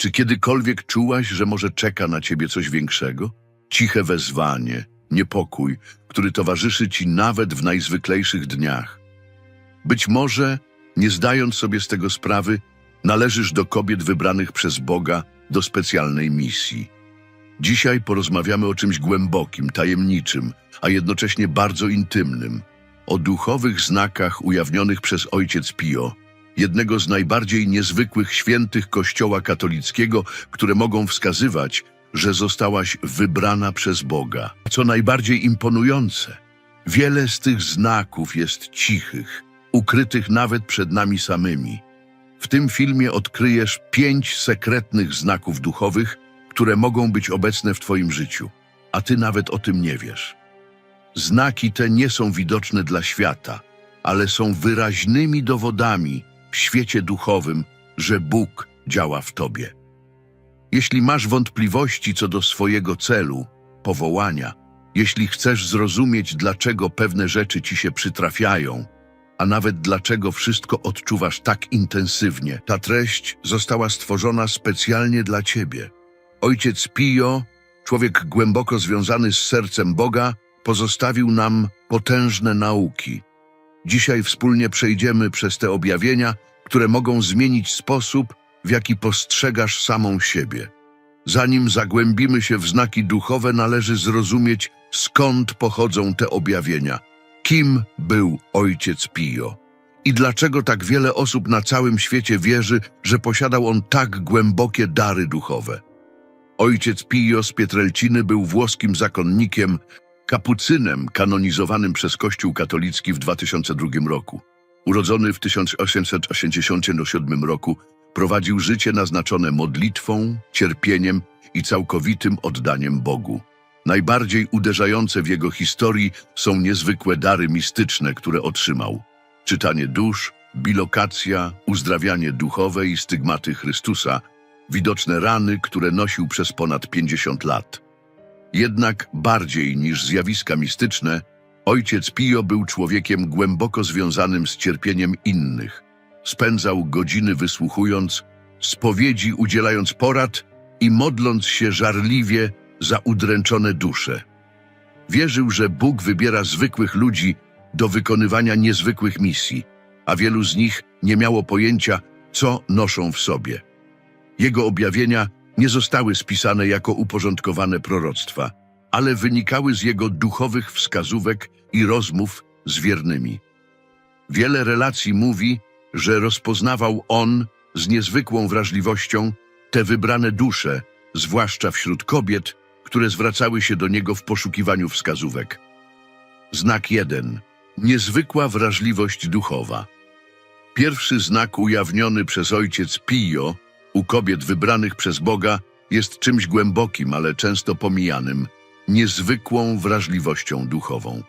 Czy kiedykolwiek czułaś, że może czeka na ciebie coś większego? Ciche wezwanie, niepokój, który towarzyszy ci nawet w najzwyklejszych dniach. Być może, nie zdając sobie z tego sprawy, należysz do kobiet wybranych przez Boga do specjalnej misji. Dzisiaj porozmawiamy o czymś głębokim, tajemniczym, a jednocześnie bardzo intymnym. O duchowych znakach ujawnionych przez Ojciec Pio, jednego z najbardziej niezwykłych świętych Kościoła katolickiego, które mogą wskazywać, że zostałaś wybrana przez Boga. Co najbardziej imponujące, wiele z tych znaków jest cichych, ukrytych nawet przed nami samymi. W tym filmie odkryjesz pięć sekretnych znaków duchowych, które mogą być obecne w Twoim życiu, a Ty nawet o tym nie wiesz. Znaki te nie są widoczne dla świata, ale są wyraźnymi dowodami w świecie duchowym, że Bóg działa w Tobie. Jeśli masz wątpliwości co do swojego celu, powołania, jeśli chcesz zrozumieć, dlaczego pewne rzeczy ci się przytrafiają, a nawet dlaczego wszystko odczuwasz tak intensywnie, ta treść została stworzona specjalnie dla Ciebie. Ojciec Pio, człowiek głęboko związany z sercem Boga, pozostawił nam potężne nauki. Dzisiaj wspólnie przejdziemy przez te objawienia, które mogą zmienić sposób, w jaki postrzegasz samą siebie. Zanim zagłębimy się w znaki duchowe, należy zrozumieć, skąd pochodzą te objawienia. Kim był ojciec Pio? I dlaczego tak wiele osób na całym świecie wierzy, że posiadał on tak głębokie dary duchowe? Ojciec Pio z Pietrelciny był włoskim zakonnikiem, kapucynem kanonizowanym przez Kościół katolicki w 2002 roku. Urodzony w 1887 roku, prowadził życie naznaczone modlitwą, cierpieniem i całkowitym oddaniem Bogu. Najbardziej uderzające w jego historii są niezwykłe dary mistyczne, które otrzymał. Czytanie dusz, bilokacja, uzdrawianie duchowe i stygmaty Chrystusa, widoczne rany, które nosił przez ponad 50 lat. Jednak bardziej niż zjawiska mistyczne, ojciec Pio był człowiekiem głęboko związanym z cierpieniem innych. Spędzał godziny wysłuchując, spowiedzi udzielając porad i modląc się żarliwie za udręczone dusze. Wierzył, że Bóg wybiera zwykłych ludzi do wykonywania niezwykłych misji, a wielu z nich nie miało pojęcia, co noszą w sobie. Jego objawienia nie zostały spisane jako uporządkowane proroctwa, ale wynikały z jego duchowych wskazówek i rozmów z wiernymi. Wiele relacji mówi, że rozpoznawał on z niezwykłą wrażliwością te wybrane dusze, zwłaszcza wśród kobiet, które zwracały się do niego w poszukiwaniu wskazówek. Znak 1. Niezwykła wrażliwość duchowa. Pierwszy znak ujawniony przez ojciec Pio u kobiet wybranych przez Boga jest czymś głębokim, ale często pomijanym, niezwykłą wrażliwością duchową.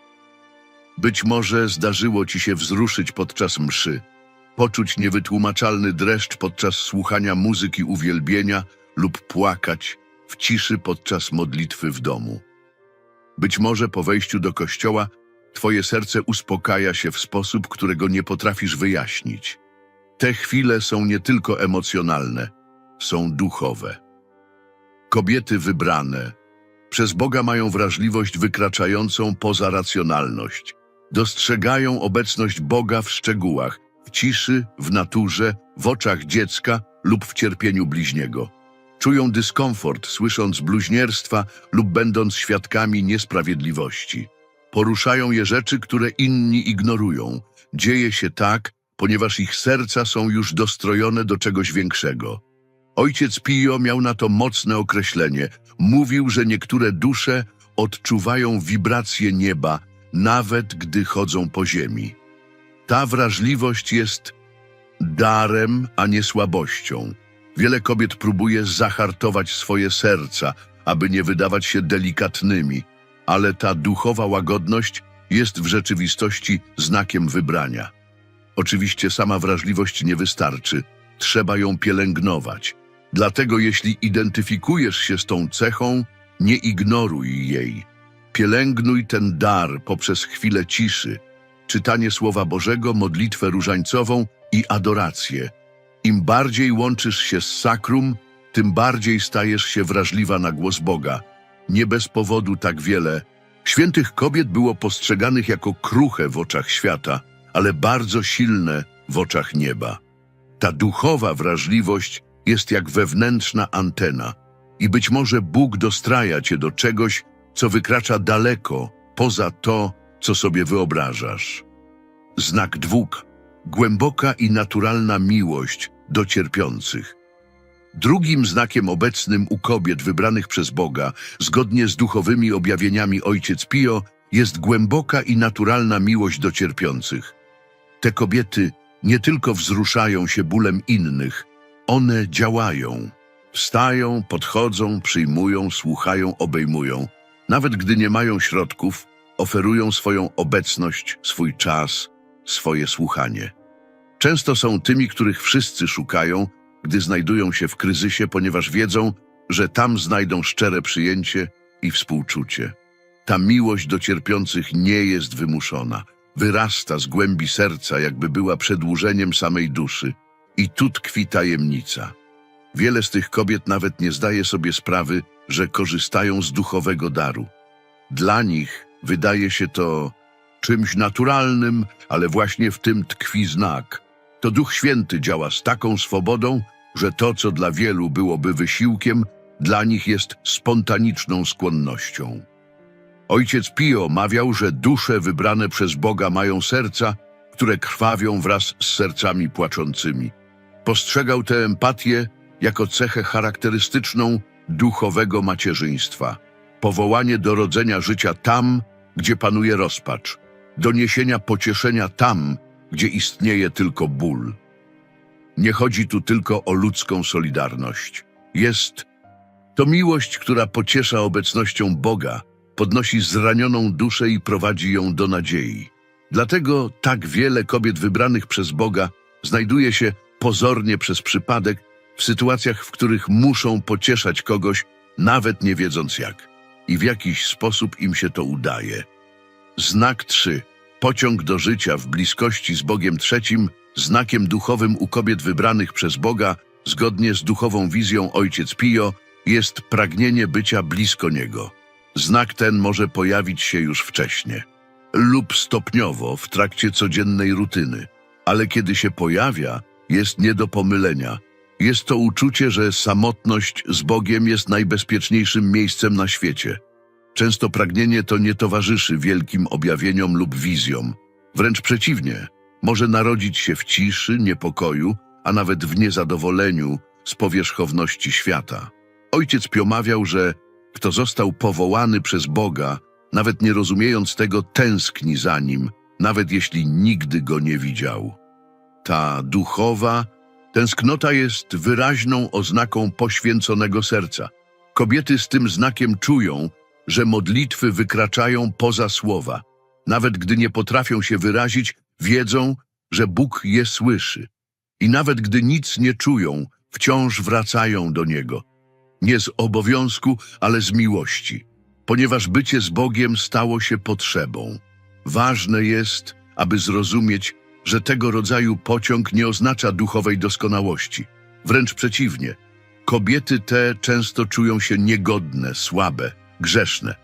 Być może zdarzyło ci się wzruszyć podczas mszy, poczuć niewytłumaczalny dreszcz podczas słuchania muzyki uwielbienia lub płakać w ciszy podczas modlitwy w domu. Być może po wejściu do kościoła twoje serce uspokaja się w sposób, którego nie potrafisz wyjaśnić. Te chwile są nie tylko emocjonalne, są duchowe. Kobiety wybrane przez Boga mają wrażliwość wykraczającą poza racjonalność. Dostrzegają obecność Boga w szczegółach, w ciszy, w naturze, w oczach dziecka lub w cierpieniu bliźniego. Czują dyskomfort, słysząc bluźnierstwa lub będąc świadkami niesprawiedliwości. Poruszają je rzeczy, które inni ignorują. Dzieje się tak, ponieważ ich serca są już dostrojone do czegoś większego. Ojciec Pio miał na to mocne określenie. Mówił, że niektóre dusze odczuwają wibracje nieba, nawet gdy chodzą po ziemi. Ta wrażliwość jest darem, a nie słabością. Wiele kobiet próbuje zahartować swoje serca, aby nie wydawać się delikatnymi, ale ta duchowa łagodność jest w rzeczywistości znakiem wybrania. Oczywiście sama wrażliwość nie wystarczy, trzeba ją pielęgnować. Dlatego jeśli identyfikujesz się z tą cechą, nie ignoruj jej. Pielęgnuj ten dar poprzez chwilę ciszy, czytanie Słowa Bożego, modlitwę różańcową i adorację. Im bardziej łączysz się z sakrum, tym bardziej stajesz się wrażliwa na głos Boga. Nie bez powodu tak wiele świętych kobiet było postrzeganych jako kruche w oczach świata, ale bardzo silne w oczach nieba. Ta duchowa wrażliwość jest jak wewnętrzna antena i być może Bóg dostraja cię do czegoś, co wykracza daleko poza to, co sobie wyobrażasz. Znak dwóch. Głęboka i naturalna miłość do cierpiących. Drugim znakiem obecnym u kobiet wybranych przez Boga, zgodnie z duchowymi objawieniami Ojciec Pio, jest głęboka i naturalna miłość do cierpiących. Te kobiety nie tylko wzruszają się bólem innych, one działają. Wstają, podchodzą, przyjmują, słuchają, obejmują. Nawet gdy nie mają środków, oferują swoją obecność, swój czas, swoje słuchanie. Często są tymi, których wszyscy szukają, gdy znajdują się w kryzysie, ponieważ wiedzą, że tam znajdą szczere przyjęcie i współczucie. Ta miłość do cierpiących nie jest wymuszona, wyrasta z głębi serca, jakby była przedłużeniem samej duszy. I tu tkwi tajemnica. Wiele z tych kobiet nawet nie zdaje sobie sprawy, że korzystają z duchowego daru. Dla nich wydaje się to czymś naturalnym, ale właśnie w tym tkwi znak. To Duch Święty działa z taką swobodą, że to, co dla wielu byłoby wysiłkiem, dla nich jest spontaniczną skłonnością. Ojciec Pio mawiał, że dusze wybrane przez Boga mają serca, które krwawią wraz z sercami płaczącymi. Postrzegał tę empatię jako cechę charakterystyczną duchowego macierzyństwa. Powołanie do rodzenia życia tam, gdzie panuje rozpacz, do niesienia pocieszenia tam, gdzie istnieje tylko ból. Nie chodzi tu tylko o ludzką solidarność. Jest to miłość, która pociesza obecnością Boga, podnosi zranioną duszę i prowadzi ją do nadziei. Dlatego tak wiele kobiet wybranych przez Boga znajduje się pozornie przez przypadek w sytuacjach, w których muszą pocieszać kogoś, nawet nie wiedząc jak. I w jakiś sposób im się to udaje. Znak 3. Pociąg do życia w bliskości z Bogiem trzecim, znakiem duchowym u kobiet wybranych przez Boga, zgodnie z duchową wizją Ojciec Pio, jest pragnienie bycia blisko Niego. Znak ten może pojawić się już wcześnie lub stopniowo w trakcie codziennej rutyny, ale kiedy się pojawia, jest nie do pomylenia. Jest to uczucie, że samotność z Bogiem jest najbezpieczniejszym miejscem na świecie. Często pragnienie to nie towarzyszy wielkim objawieniom lub wizjom. Wręcz przeciwnie, może narodzić się w ciszy, niepokoju, a nawet w niezadowoleniu z powierzchowności świata. Ojciec Pio mawiał, że kto został powołany przez Boga, nawet nie rozumiejąc tego, tęskni za nim, nawet jeśli nigdy go nie widział. Ta duchowa tęsknota jest wyraźną oznaką poświęconego serca. Kobiety z tym znakiem czują, że modlitwy wykraczają poza słowa. Nawet gdy nie potrafią się wyrazić, wiedzą, że Bóg je słyszy. I nawet gdy nic nie czują, wciąż wracają do Niego. Nie z obowiązku, ale z miłości, ponieważ bycie z Bogiem stało się potrzebą. Ważne jest, aby zrozumieć, że tego rodzaju pociąg nie oznacza duchowej doskonałości. Wręcz przeciwnie, kobiety te często czują się niegodne, słabe, grzeszne,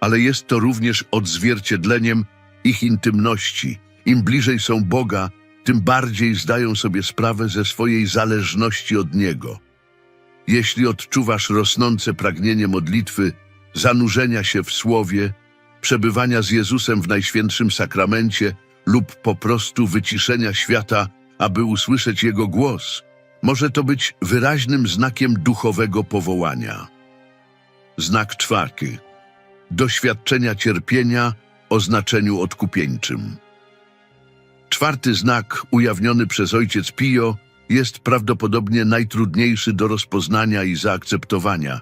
ale jest to również odzwierciedleniem ich intymności. Im bliżej są Boga, tym bardziej zdają sobie sprawę ze swojej zależności od Niego. Jeśli odczuwasz rosnące pragnienie modlitwy, zanurzenia się w Słowie, przebywania z Jezusem w Najświętszym Sakramencie lub po prostu wyciszenia świata, aby usłyszeć Jego głos, może to być wyraźnym znakiem duchowego powołania. Znak czwarty. Doświadczenia cierpienia o znaczeniu odkupieńczym. Czwarty znak, ujawniony przez ojciec Pio, jest prawdopodobnie najtrudniejszy do rozpoznania i zaakceptowania.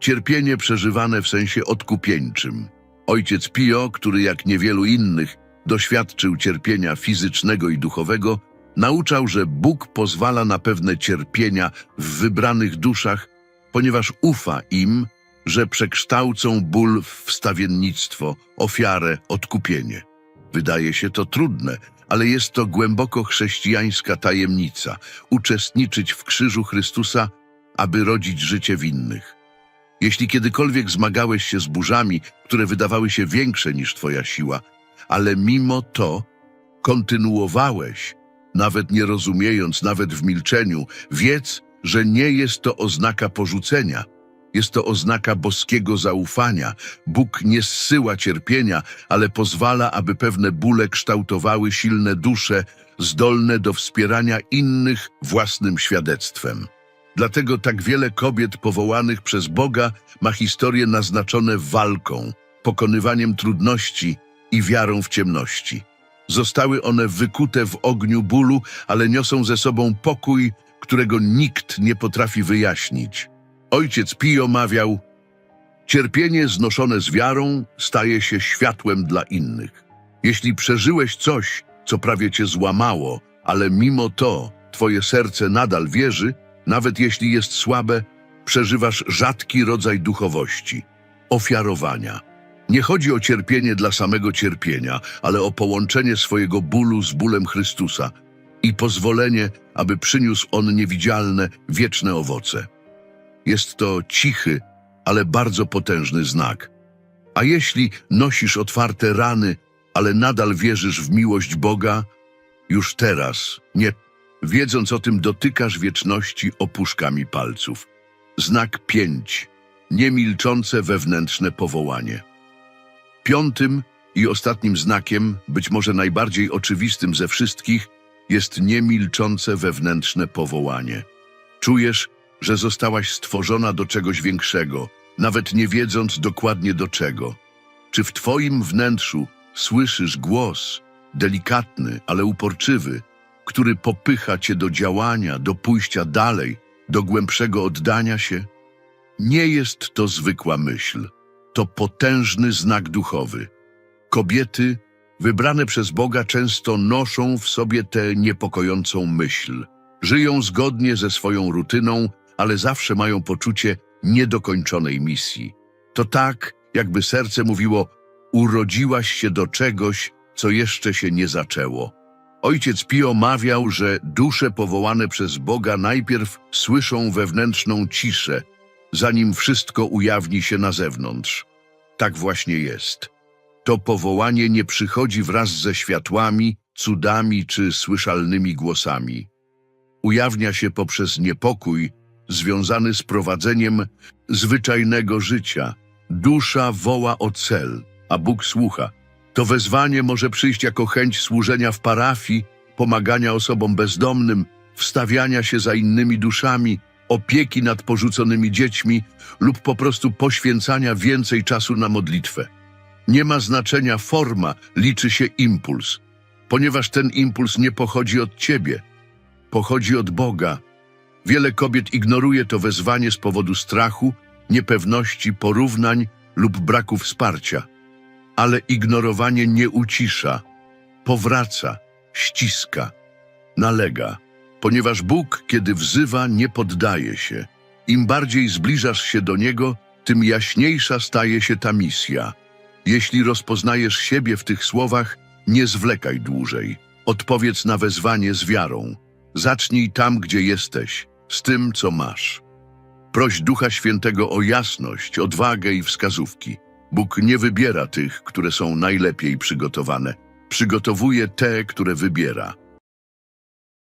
Cierpienie przeżywane w sensie odkupieńczym. Ojciec Pio, który jak niewielu innych doświadczył cierpienia fizycznego i duchowego, nauczał, że Bóg pozwala na pewne cierpienia w wybranych duszach, ponieważ ufa im, że przekształcą ból w wstawiennictwo, ofiarę, odkupienie. Wydaje się to trudne, ale jest to głęboko chrześcijańska tajemnica. Uczestniczyć w krzyżu Chrystusa aby rodzić życie w innych. Jeśli kiedykolwiek zmagałeś się z burzami, które wydawały się większe niż twoja siła, ale mimo to kontynuowałeś, nawet nie rozumiejąc, nawet w milczeniu, wiedz, że nie jest to oznaka porzucenia. Jest to oznaka boskiego zaufania. Bóg nie zsyła cierpienia, ale pozwala, aby pewne bóle kształtowały silne dusze, zdolne do wspierania innych własnym świadectwem. Dlatego tak wiele kobiet powołanych przez Boga ma historie naznaczone walką, pokonywaniem trudności i wiarą w ciemności. Zostały one wykute w ogniu bólu, ale niosą ze sobą pokój, którego nikt nie potrafi wyjaśnić. Ojciec Pio mawiał, cierpienie znoszone z wiarą staje się światłem dla innych. Jeśli przeżyłeś coś, co prawie cię złamało, ale mimo to twoje serce nadal wierzy, nawet jeśli jest słabe, przeżywasz rzadki rodzaj duchowości ofiarowania. Nie chodzi o cierpienie dla samego cierpienia, ale o połączenie swojego bólu z bólem Chrystusa i pozwolenie, aby przyniósł on niewidzialne, wieczne owoce. Jest to cichy, ale bardzo potężny znak. A jeśli nosisz otwarte rany, ale nadal wierzysz w miłość Boga, już teraz, nie wiedząc o tym, dotykasz wieczności opuszkami palców. Znak pięć. Niemilczące wewnętrzne powołanie. Piątym i ostatnim znakiem, być może najbardziej oczywistym ze wszystkich, jest niemilczące wewnętrzne powołanie. Czujesz, że zostałaś stworzona do czegoś większego, nawet nie wiedząc dokładnie do czego. Czy w Twoim wnętrzu słyszysz głos, delikatny, ale uporczywy, który popycha Cię do działania, do pójścia dalej, do głębszego oddania się? Nie jest to zwykła myśl, to potężny znak duchowy. Kobiety, wybrane przez Boga, często noszą w sobie tę niepokojącą myśl. Żyją zgodnie ze swoją rutyną, ale zawsze mają poczucie niedokończonej misji. To tak, jakby serce mówiło: Urodziłaś się do czegoś, co jeszcze się nie zaczęło. Ojciec Pio mawiał, że dusze powołane przez Boga najpierw słyszą wewnętrzną ciszę, zanim wszystko ujawni się na zewnątrz. Tak właśnie jest. To powołanie nie przychodzi wraz ze światłami, cudami czy słyszalnymi głosami. Ujawnia się poprzez niepokój związany z prowadzeniem zwyczajnego życia. Dusza woła o cel, a Bóg słucha. To wezwanie może przyjść jako chęć służenia w parafii, pomagania osobom bezdomnym, wstawiania się za innymi duszami, opieki nad porzuconymi dziećmi lub po prostu poświęcania więcej czasu na modlitwę. Nie ma znaczenia forma, liczy się impuls, ponieważ ten impuls nie pochodzi od ciebie, pochodzi od Boga. Wiele kobiet ignoruje to wezwanie z powodu strachu, niepewności, porównań lub braku wsparcia. Ale ignorowanie nie ucisza, powraca, ściska, nalega, ponieważ Bóg, kiedy wzywa, nie poddaje się. Im bardziej zbliżasz się do Niego, tym jaśniejsza staje się ta misja. Jeśli rozpoznajesz siebie w tych słowach, nie zwlekaj dłużej. Odpowiedz na wezwanie z wiarą. Zacznij tam, gdzie jesteś, z tym, co masz. Proś Ducha Świętego o jasność, odwagę i wskazówki. Bóg nie wybiera tych, które są najlepiej przygotowane. Przygotowuje te, które wybiera.